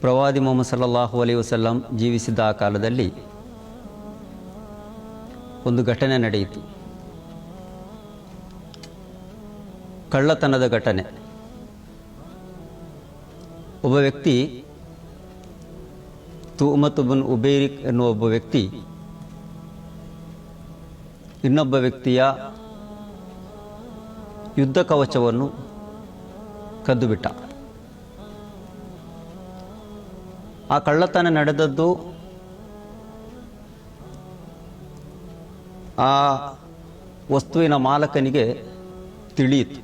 ಪ್ರವಾದಿ ಮೊಹಮ್ಮದ್ ಸಲ್ಲಲ್ಲಾಹು ಅಲೈ ವಸಲ್ಲಂ ಜೀವಿಸಿದ್ದ ಆ ಕಾಲದಲ್ಲಿ ಒಂದು ಘಟನೆ ನಡೆಯಿತು. ಕಳ್ಳತನದ ಘಟನೆ. ಒಬ್ಬ ವ್ಯಕ್ತಿ, ತುಮತ್ ಬನ್ ಉಬೇರಿಕ್ ಎನ್ನುವ ಒಬ್ಬ ವ್ಯಕ್ತಿ, ಇನ್ನೊಬ್ಬ ವ್ಯಕ್ತಿಯ ಯುದ್ಧ ಕವಚವನ್ನು ಕದ್ದುಬಿಟ್ಟ. ಆ ಕಳ್ಳತನ ನಡೆದದ್ದು, ಆ ವಸ್ತುವಿನ ಮಾಲಕನಿಗೆ ತಿಳಿಯಿತು.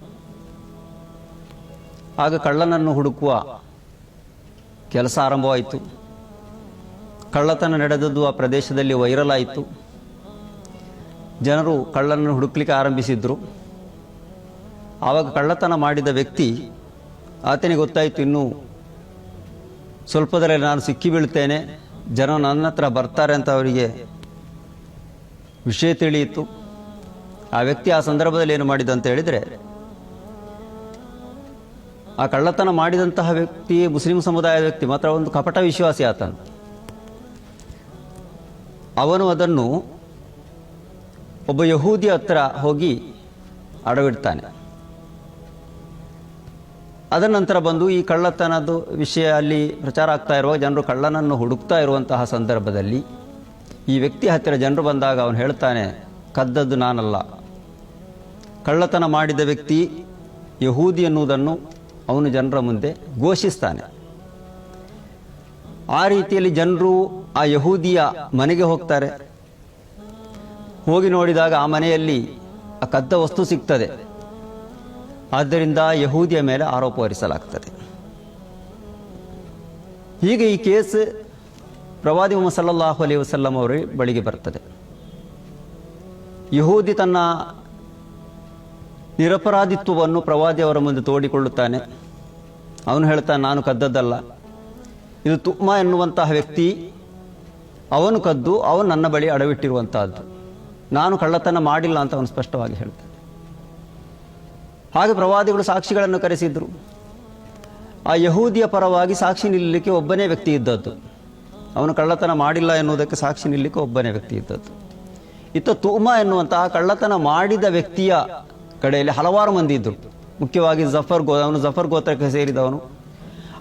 ಆಗ ಕಳ್ಳನನ್ನು ಹುಡುಕುವ ಕೆಲಸ ಆರಂಭವಾಯಿತು. ಕಳ್ಳತನ ನಡೆದದ್ದು ಆ ಪ್ರದೇಶದಲ್ಲಿ ವೈರಲ್ ಆಯಿತು ಜನರು ಕಳ್ಳನನ್ನು ಹುಡುಕ್ಲಿಕ್ಕೆ ಆರಂಭಿಸಿದರು. ಆವಾಗ ಕಳ್ಳತನ ಮಾಡಿದ ವ್ಯಕ್ತಿ, ಆತನಿಗೆ ಗೊತ್ತಾಯಿತು, ಇನ್ನು ಸ್ವಲ್ಪದರಲ್ಲಿ ನಾನು ಸಿಕ್ಕಿ ಬೀಳ್ತೇನೆ ಜನ ನನ್ನ ಹತ್ರ ಬರ್ತಾರೆ ಅಂತ ಅವರಿಗೆ ವಿಷಯ ತಿಳಿಯಿತು. ಆ ವ್ಯಕ್ತಿ ಆ ಸಂದರ್ಭದಲ್ಲಿ ಏನು ಮಾಡಿದ ಅಂತ ಹೇಳಿದರೆ, ಆ ಕಳ್ಳತನ ಮಾಡಿದಂತಹ ವ್ಯಕ್ತಿ ಮುಸ್ಲಿಂ ಸಮುದಾಯದ ವ್ಯಕ್ತಿ ಮಾತ್ರ ಒಂದು ಕಪಟ ವಿಶ್ವಾಸಿ ಆತನು. ಅವನು ಅದನ್ನು ಒಬ್ಬ ಯಹೂದಿ ಹತ್ರ ಹೋಗಿ ಅಡವಿಡ್ತಾನೆ. ಅದರ ನಂತರ ಬಂದು ಈ ಕಳ್ಳತನದ ವಿಷಯ ಅಲ್ಲಿ ಪ್ರಚಾರ ಆಗ್ತಾ ಇರುವಾಗ ಜನರು ಕಳ್ಳನನ್ನು ಹುಡುಕ್ತಾ ಇರುವಂತಹ ಸಂದರ್ಭದಲ್ಲಿ ಈ ವ್ಯಕ್ತಿ ಹತ್ತಿರ ಜನರು ಬಂದಾಗ ಅವನು ಹೇಳ್ತಾನೆ, ಕದ್ದದ್ದು ನಾನಲ್ಲ. ಕಳ್ಳತನ ಮಾಡಿದ ವ್ಯಕ್ತಿ ಯಹೂದಿ ಎನ್ನುವುದನ್ನು ಅವನು ಜನರ ಮುಂದೆ ಘೋಷಿಸ್ತಾನೆ. ಆ ರೀತಿಯಲ್ಲಿ ಜನರು ಆ ಯಹೂದಿಯ ಮನೆಗೆ ಹೋಗ್ತಾರೆ. ಹೋಗಿ ನೋಡಿದಾಗ ಆ ಮನೆಯಲ್ಲಿ ಆ ಕದ್ದ ವಸ್ತು ಸಿಗ್ತದೆ. ಆದ್ದರಿಂದ ಯಹೂದಿಯ ಮೇಲೆ ಆರೋಪ ಹೊರಿಸಲಾಗ್ತದೆ. ಹೀಗೆ ಈ ಕೇಸ್ ಪ್ರವಾದಿ ಮೊಹಮ್ಮದ್ ಸಲ್ಲಾಹು ಅಲಿ ವಸಲ್ಲಂ ಅವರ ಬಳಿಗೆ ಬರ್ತದೆ. ಯಹೂದಿ ತನ್ನ ನಿರಪರಾಧಿತ್ವವನ್ನು ಪ್ರವಾದಿ ಅವರ ಮುಂದೆ ತೋಡಿಕೊಳ್ಳುತ್ತಾನೆ. ಅವನು ಹೇಳ್ತಾನೆ, ನಾನು ಕದ್ದದ್ದಲ್ಲ. ಇದು ತುಮ್ಮ ಎನ್ನುವಂತಹ ವ್ಯಕ್ತಿ, ಅವನು ಕದ್ದು, ಅವನು ನನ್ನ ಬಳಿ ಅಡವಿಟ್ಟಿರುವಂತಹದ್ದು. ನಾನು ಕಳ್ಳತನ ಮಾಡಿಲ್ಲ ಅಂತ ಅವನು ಸ್ಪಷ್ಟವಾಗಿ ಹೇಳ್ತಾನೆ. ಹಾಗೆ ಪ್ರವಾದಿಗಳು ಸಾಕ್ಷಿಗಳನ್ನು ಕರೆಸಿದ್ರು. ಆ ಯಹೂದಿಯ ಪರವಾಗಿ ಸಾಕ್ಷಿ ನಿಲ್ಲಲಿಕ್ಕೆ ಒಬ್ಬನೇ ವ್ಯಕ್ತಿ ಇದ್ದದ್ದು. ಅವನು ಕಳ್ಳತನ ಮಾಡಿಲ್ಲ ಎನ್ನುವುದಕ್ಕೆ ಸಾಕ್ಷಿ ನಿಲ್ಲಲಿಕ್ಕೆ ಒಬ್ಬನೇ ವ್ಯಕ್ತಿ ಇದ್ದದ್ದು. ಇತ್ತ ತೂಮ ಎನ್ನುವಂತಹ ಕಳ್ಳತನ ಮಾಡಿದ ವ್ಯಕ್ತಿಯ ಕಡೆಯಲ್ಲಿ ಹಲವಾರು ಮಂದಿ ಇದ್ದರು ಮುಖ್ಯವಾಗಿ ಜಫರ್ ಗೋ, ಅವನು ಜಫರ್ ಗೋತ್ರಕ್ಕೆ ಸೇರಿದವನು.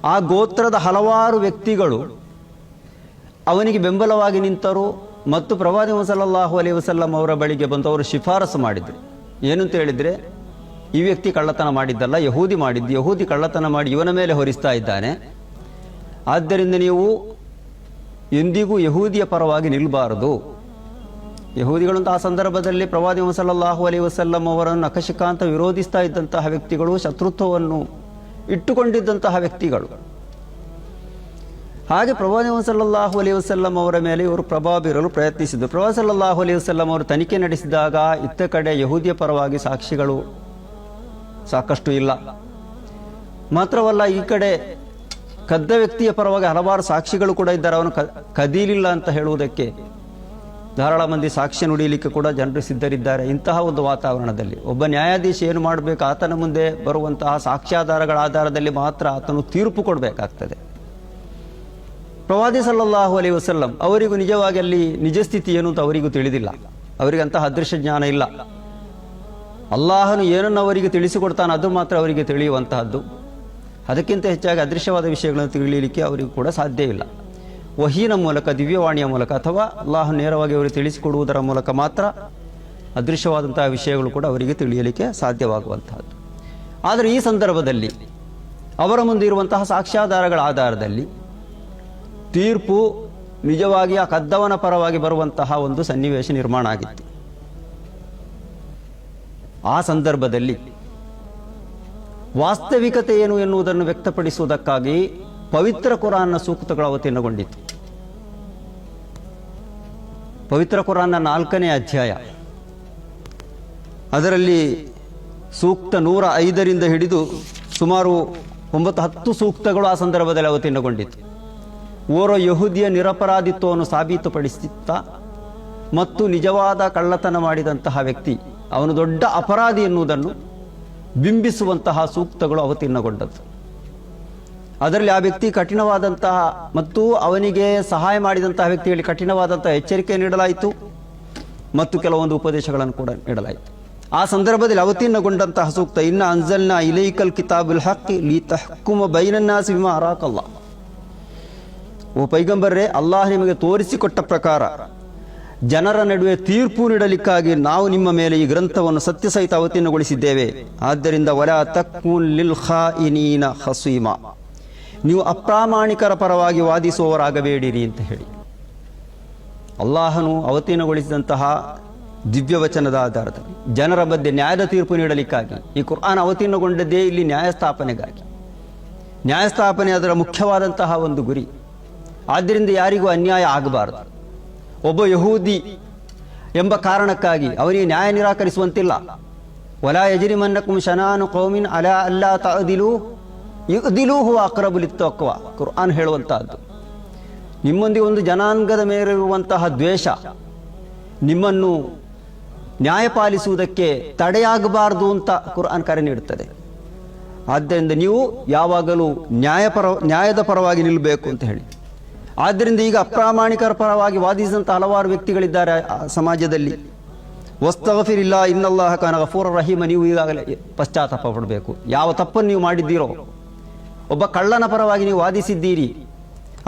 ಆ ಗೋತ್ರದ ಹಲವಾರು ವ್ಯಕ್ತಿಗಳು ಅವನಿಗೆ ಬೆಂಬಲವಾಗಿ ನಿಂತರು ಮತ್ತು ಪ್ರವಾದಿ ಸಲ್ಲಲ್ಲಾಹು ಅಲಿ ವಸಲ್ಲಂ ಅವರ ಬಳಿಗೆ ಬಂದು ಅವರು ಶಿಫಾರಸು ಮಾಡಿದರು. ಏನಂತ ಹೇಳಿದರೆ ಈ ವ್ಯಕ್ತಿ ಕಳ್ಳತನ ಮಾಡಿದ್ದಲ್ಲ, ಯಹೂದಿ ಮಾಡಿದ್ದು, ಯಹೂದಿ ಕಳ್ಳತನ ಮಾಡಿ ಇವನ ಮೇಲೆ ಹೊರಿಸ್ತಾ ಇದ್ದಾನೆ. ಆದ್ದರಿಂದ ನೀವು ಎಂದಿಗೂ ಯಹೂದಿಯ ಪರವಾಗಿ ನಿಲ್ಲಬಾರದು ಯಹೂದಿಗಳಂತ ಆ ಸಂದರ್ಭದಲ್ಲಿ ಪ್ರವಾದಿ ಮಸಲಾಹು ಅಲಿ ವಸಲ್ಲಂ ಅವರನ್ನು ಅಕಶಿಕಾಂತ ವಿರೋಧಿಸ್ತಾ ಇದ್ದಂತಹ ವ್ಯಕ್ತಿಗಳು, ಶತ್ರುತ್ವವನ್ನು ಇಟ್ಟುಕೊಂಡಿದ್ದಂತಹ ವ್ಯಕ್ತಿಗಳು. ಹಾಗೆ ಪ್ರವಾದಿ ಮಸಲಾಹು ಅಲಿ ವಸಲ್ಲಂ ಅವರ ಮೇಲೆ ಇವರು ಪ್ರಭಾವ ಬೀರಲು ಪ್ರಯತ್ನಿಸಿದರು. ಪ್ರವಾದಿ ಸಲ್ಲಲ್ಲಾಹು ಅಲಿ ವಸಲ್ಲಂ ಅವರು ತನಿಖೆ ನಡೆಸಿದಾಗ ಇತ್ತ ಕಡೆ ಯಹೂದಿಯ ಪರವಾಗಿ ಸಾಕ್ಷಿಗಳು ಸಾಕಷ್ಟು ಇಲ್ಲ. ಮಾತ್ರವಲ್ಲ ಈ ಕಡೆ ಕದ್ದ ವ್ಯಕ್ತಿಯ ಪರವಾಗಿ ಹಲವಾರು ಸಾಕ್ಷಿಗಳು ಕೂಡ ಇದ್ದಾರೆ. ಅವನು ಕದೀಲಿಲ್ಲ ಅಂತ ಹೇಳುವುದಕ್ಕೆ ಧಾರಾಳ ಮಂದಿ ಸಾಕ್ಷ್ಯ ನುಡಿಯಲಿಕ್ಕೆ ಕೂಡ ಜನರು ಸಿದ್ಧರಿದ್ದಾರೆ. ಇಂತಹ ಒಂದು ವಾತಾವರಣದಲ್ಲಿ ಒಬ್ಬ ನ್ಯಾಯಾಧೀಶ ಏನು ಮಾಡಬೇಕು? ಆತನ ಮುಂದೆ ಬರುವಂತಹ ಸಾಕ್ಷ್ಯಾಧಾರಗಳ ಆಧಾರದಲ್ಲಿ ಮಾತ್ರ ಆತನು ತೀರ್ಪು ಕೊಡಬೇಕಾಗ್ತದೆ. ಪ್ರವಾದಿ ಸಲ್ಲಲ್ಲಾಹು ಅಲಿ ವಸಲ್ಲಂ ಅವರಿಗೂ ನಿಜವಾಗಿ ಅಲ್ಲಿ ನಿಜ ಸ್ಥಿತಿ ಏನು ಅಂತ ಅವರಿಗೂ ತಿಳಿದಿಲ್ಲ. ಅವರಿಗಂತಹ ಅದೃಶ್ಯ ಜ್ಞಾನ ಇಲ್ಲ. ಅಲ್ಲಾಹನು ಏನನ್ನು ಅವರಿಗೆ ತಿಳಿಸಿಕೊಡ್ತಾನೆ ಅದು ಮಾತ್ರ ಅವರಿಗೆ ತಿಳಿಯುವಂತಹದ್ದು. ಅದಕ್ಕಿಂತ ಹೆಚ್ಚಾಗಿ ಅದೃಶ್ಯವಾದ ವಿಷಯಗಳನ್ನು ತಿಳಿಯಲಿಕ್ಕೆ ಅವರಿಗೂ ಕೂಡ ಸಾಧ್ಯ ಇಲ್ಲ. ವಹೀನ ಮೂಲಕ, ದಿವ್ಯವಾಣಿಯ ಮೂಲಕ ಅಥವಾ ಅಲ್ಲಾಹ ನೇರವಾಗಿ ಅವರಿಗೆ ತಿಳಿಸಿಕೊಡುವುದರ ಮೂಲಕ ಮಾತ್ರ ಅದೃಶ್ಯವಾದಂತಹ ವಿಷಯಗಳು ಕೂಡ ಅವರಿಗೆ ತಿಳಿಯಲಿಕ್ಕೆ ಸಾಧ್ಯವಾಗುವಂತಹದ್ದು. ಆದರೆ ಈ ಸಂದರ್ಭದಲ್ಲಿ ಅವರ ಮುಂದೆ ಇರುವಂತಹ ಸಾಕ್ಷ್ಯಾಧಾರಗಳ ಆಧಾರದಲ್ಲಿ ತೀರ್ಪು ನಿಜವಾಗಿ ಆ ಕದ್ದವನ ಪರವಾಗಿ ಬರುವಂತಹ ಒಂದು ಸನ್ನಿವೇಶ ನಿರ್ಮಾಣ ಆಗಿತ್ತು. ಆ ಸಂದರ್ಭದಲ್ಲಿ ವಾಸ್ತವಿಕತೆ ಏನು ಎನ್ನುವುದನ್ನು ವ್ಯಕ್ತಪಡಿಸುವುದಕ್ಕಾಗಿ ಪವಿತ್ರ ಕುರಾನ್ನ ಸೂಕ್ತಗಳು ಅವತೀರ್ಣಗೊಂಡಿತು ಪವಿತ್ರ ಕುರಾನ್ನ ನಾಲ್ಕನೇ ಅಧ್ಯಾಯ. ಅದರಲ್ಲಿ ಸೂಕ್ತ ನೂರ ಐದರಿಂದ ಹಿಡಿದು ಸುಮಾರು ಒಂಬತ್ತು ಹತ್ತು ಸೂಕ್ತಗಳು ಆ ಸಂದರ್ಭದಲ್ಲಿ ಅವತೀರ್ಣಗೊಂಡಿತು ಓರ್ವ ಯಹೂದಿಯ ನಿರಪರಾಧಿತ್ವವನ್ನು ಸಾಬೀತುಪಡಿಸುತ್ತಾ ಮತ್ತು ನಿಜವಾದ ಕಳ್ಳತನ ಮಾಡಿದಂತಹ ವ್ಯಕ್ತಿ ಅವನು ದೊಡ್ಡ ಅಪರಾಧಿ ಎನ್ನುವುದನ್ನು ಬಿಂಬಿಸುವಂತಹ ಸೂಕ್ತಗಳು ಅವತೀರ್ಣಗೊಂಡದ್ದು. ಅದರಲ್ಲಿ ಆ ವ್ಯಕ್ತಿ ಕಠಿಣವಾದಂತಹ ಮತ್ತು ಅವನಿಗೆ ಸಹಾಯ ಮಾಡಿದಂತಹ ವ್ಯಕ್ತಿಗಳಿಗೆ ಕಠಿಣವಾದಂತಹ ಎಚ್ಚರಿಕೆ ನೀಡಲಾಯಿತು ಮತ್ತು ಕೆಲವೊಂದು ಉಪದೇಶಗಳನ್ನು ಕೂಡ ನೀಡಲಾಯಿತು. ಆ ಸಂದರ್ಭದಲ್ಲಿ ಅವತೀರ್ಣಗೊಂಡಂತಹ ಸೂಕ್ತ, ಇನ್ನ ಅಂಜಲ್ನ ಇಲೈಕಲ್ ಕಿತಾಬುಲ್ ಹಕ್ಕಿ ಲೀ ತಹಕುಮ ಬೈನನ್ನಾಸಿ ವಿಮಾ ಅರಾಕಲ್ಲ. ಓ ಪೈಗಂಬರ್ರೆ, ಅಲ್ಲಾಹ್ ನಿಮಗೆ ತೋರಿಸಿಕೊಟ್ಟ ಪ್ರಕಾರ ಜನರ ನಡುವೆ ತೀರ್ಪು ನೀಡಲಿಕ್ಕಾಗಿ ನಾವು ನಿಮ್ಮ ಮೇಲೆ ಈ ಗ್ರಂಥವನ್ನು ಸತ್ಯಸಹಿತ ಅವತೀರ್ಣಗೊಳಿಸಿದ್ದೇವೆ. ಆದ್ದರಿಂದ ವರ ತಕ್ಕು ಲಿಲ್ ಇನೀನ ಹಸೀಮ. ನೀವು ಅಪ್ರಾಮಾಣಿಕರ ಪರವಾಗಿ ವಾದಿಸುವವರಾಗಬೇಡಿರಿ ಅಂತ ಹೇಳಿ. ಅಲ್ಲಾಹನು ಅವತೀರ್ಣಗೊಳಿಸಿದಂತಹ ದಿವ್ಯವಚನದ ಆಧಾರದಲ್ಲಿ ಜನರ ಮಧ್ಯೆ ನ್ಯಾಯದ ತೀರ್ಪು ನೀಡಲಿಕ್ಕಾಗಿ ಈ ಕುರ್ಆನ್ ಅವತೀರ್ಣಗೊಂಡದ್ದೇ ಇಲ್ಲಿ ನ್ಯಾಯಸ್ಥಾಪನೆಗಾಗಿ. ನ್ಯಾಯಸ್ಥಾಪನೆ ಅದರ ಮುಖ್ಯವಾದಂತಹ ಒಂದು ಗುರಿ. ಆದ್ದರಿಂದ ಯಾರಿಗೂ ಅನ್ಯಾಯ ಆಗಬಾರದು. ಒಬ್ಬ ಯಹೂದಿ ಎಂಬ ಕಾರಣಕ್ಕಾಗಿ ಅವರಿಗೆ ನ್ಯಾಯ ನಿರಾಕರಿಸುವಂತಿಲ್ಲ. ವಲಾ ಯಜರಿಮನ್ನಕುಂ ಶನಾನು ಕೌಮಿನ್ ಅಲಾ ಅಲ್ಲಾ ತಅದಿಲು ಯುದಿಲು ಹುವ ಅಕ್ರಬುಲಿತ್ತಕ್ವ ಕುರ್ಆನ್ ಹೇಳುವಂತಹದ್ದು. ನಿಮ್ಮೊಂದಿಗೆ ಒಂದು ಜನಾಂಗದ ಮೇಲಿರುವಂತಹ ದ್ವೇಷ ನಿಮ್ಮನ್ನು ನ್ಯಾಯ ಪಾಲಿಸುವುದಕ್ಕೆ ತಡೆಯಾಗಬಾರದು ಅಂತ ಕುರ್ಆನ್ ಕರೆ ನೀಡುತ್ತದೆ. ಆದ್ದರಿಂದ ನೀವು ಯಾವಾಗಲೂ ನ್ಯಾಯಪರ, ನ್ಯಾಯದ ಪರವಾಗಿ ನಿಲ್ಲಬೇಕು ಅಂತ ಹೇಳಿ. ಆದ್ದರಿಂದ ಈಗ ಅಪ್ರಾಮಾಣಿಕರ ಪರವಾಗಿ ವಾದಿಸಿದಂಥ ಹಲವಾರು ವ್ಯಕ್ತಿಗಳಿದ್ದಾರೆ ಸಮಾಜದಲ್ಲಿ. ವಸ್ತಗಫಿರಿಲ್ಲ ಇನ್ನಲ್ಲಾಹ ಖಾನ ಗಫೂರ್ ರಹೀಮ, ನೀವು ಈಗಾಗಲೇ ಪಶ್ಚಾತ್ತಾಪ ಪಡಬೇಕು. ಯಾವ ತಪ್ಪನ್ನು ನೀವು ಮಾಡಿದ್ದೀರೋ, ಒಬ್ಬ ಕಳ್ಳನ ಪರವಾಗಿ ನೀವು ವಾದಿಸಿದ್ದೀರಿ.